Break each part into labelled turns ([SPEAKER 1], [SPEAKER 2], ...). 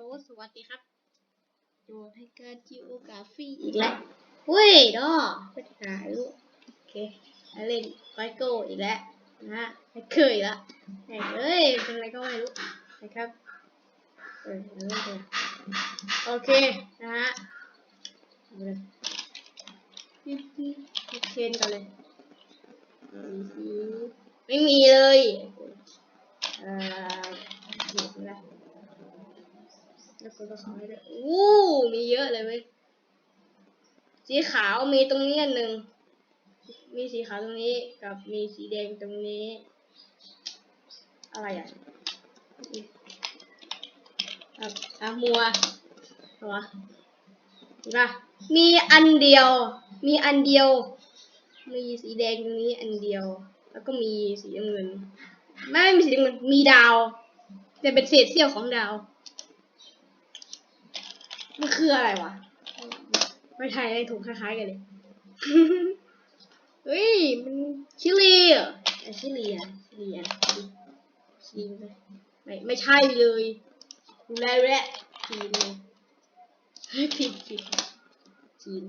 [SPEAKER 1] ลสวัสดีครับโจทย์ให้การจิโอกราฟีอีกแล้วเฮ้ยดอไปหาลูกโอเคเล่นไฟโก้อีกแล้วนะฮะไม่เคยละเอ้ยเป็นอะไรก็ไม่รู้นะครับเออโอเคนะฮะเอาเลยโอเคกันเลยไม่มีเลยเอ่อหยิบมาแล้ว แล้วก็ต้องขอให้ด้วยอู้มีเยอะเลยเว้ยสีขาวมีตรงนี้อันหนึ่ง มีสีขาวตรงนี้กับมีสีแดงตรงนี้ อะไรอะอะอะมัวตัวเห็นปะมีอันเดียว มีอันเดียว มีสีแดงตรงนี้อันเดียว แล้วก็มีสีน้ำเงิน ไม่มีสีน้ำเงิน มีดาว แต่เป็นเศษเสี้ยวของดาว มันคืออะไรวะ ไม่ไทยอะไรถูกคล้ายๆกันเลย เฮ้ย มันชิลีเหรอะชิลีอะชิลีอะชิลีไหมไม่ไม่ใช่เลยดูแลดูแลจีนเลยเฮ้ยผิดผิดจีน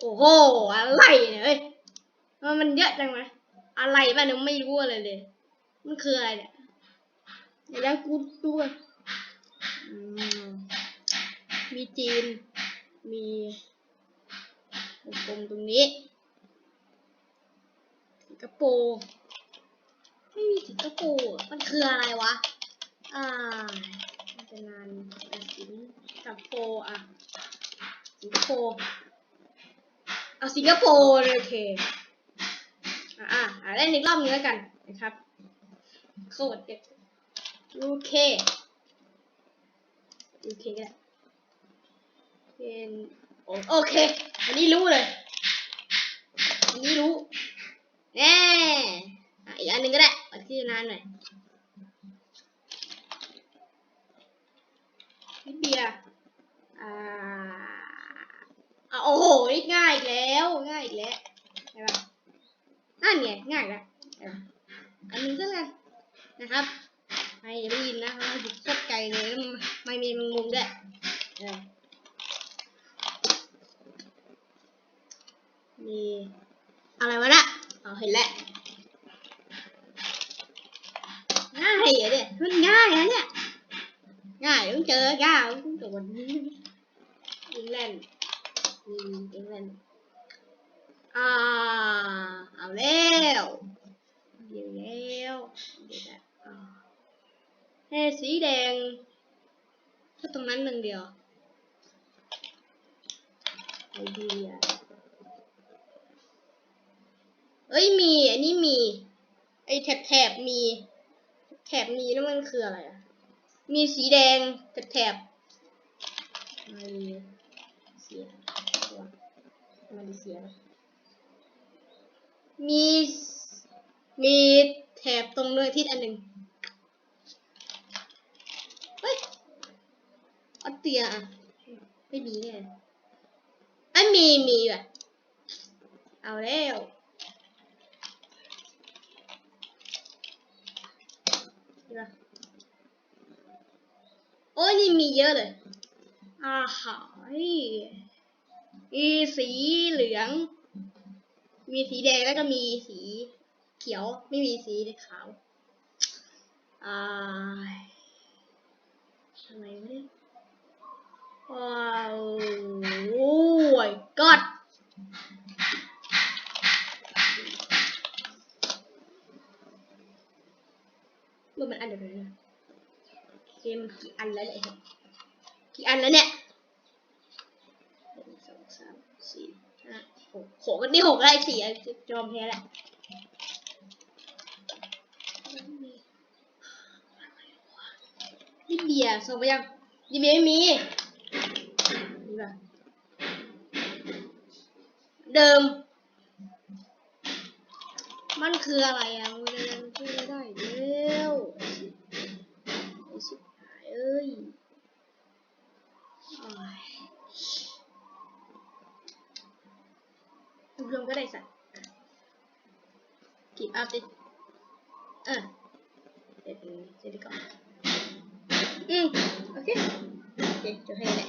[SPEAKER 1] โอ้โห อะไรเนี่ยเฮ้ยมันมันเยอะจังวะอะไรบ้างเนี่ยไม่รู้อะไรเลย มันคืออะไรเนี่ยเดี๋ยวแล้วกูดูก่อนอื มีจีน มีวงกลมตรงนี้ สิงคโปร์ ไม่มีสิงคโปร์ มันคืออะไรวะ อ่ามันจะนานสิงคโปร์อะ สิงคโปร์เอาสิงคโปร์เลยโอเค อะอะอะเล่นอีกรอบนึงแล้วกันนะครับโคตรเด็ดโอเคโอเคก็ได้ เป็นโอโอเค อันนี้รู้เลย อันนี้รู้ แน่อะอีกอันหนึ่งก็ได้อธินานหน่อยนิดเดียวอ่าอะโอ้โหนี่ง่ายอีกแล้ว ง่ายอีกแล้วใช่ปะนั่นไงง่ายแล้วใช่ปะอันหนึงก็แล้วกันนะครับไม่ได้ยินนะเขาหยุดโคตรไกลเลยแล้วไม่มีแมงมุมด้วยเออ มีอะไรวะน่ะอ๋อเห็นแล้วง่ายเหรอเนี่ยมันง่ายนะเนี่ยง่ายต้องเจอยากต้องโดนอิงแลนด์อืมอิงแลนด์อ่าเอาแล้วเดี๋ยวแล้วเดี๋ยวแล้วอ่แค่สีแดงแค่ตรงนั้นหนึ่งเดียวไอเดีย เอ้ยมีอันนี้มี ไอแถบแถบมี แถบมีแล้วมันคืออะไรอะมีสีแดงแถบแถบมาเลเซียมาเลเซียมีมีแถบตรงเนื้อทิศอันหนึ่งเฮ้ยออสเตรียอะไม่มีแน่ไอมีมีว่ะเอาแล้ว นะโอ้ยนี่มีเยอะเลยอาหารมีสีเหลือง มีสีแดงแล้วก็มีสีเขียว ไม่มีสีขาวอ่าอะไรวะเนี่ยว้าวโอ้ยกอดมันมันอัน เดียวกันนเกมกี่อันแล้วเนี่ยกี่อันแล้วเนี่ยหนึ่งสองสามสี่ห้าหกหกนี่หกอะไรสี่อะจอมแพ้แหละนี่เบียร์ส่งไปยังนี่เบียร์ไม่มีนี่ป่ะเดิม มันคืออะไรอะมันยังพูดไม่ได้อีกแล้ว ไอ้ชิบหายเอ้ยโอ้ยรวมก็ได้สัตว์กีบอัพดิเออเดี๋ยวเดี๋ยวก่อนอืมโอเคโอเคจะให้แหละ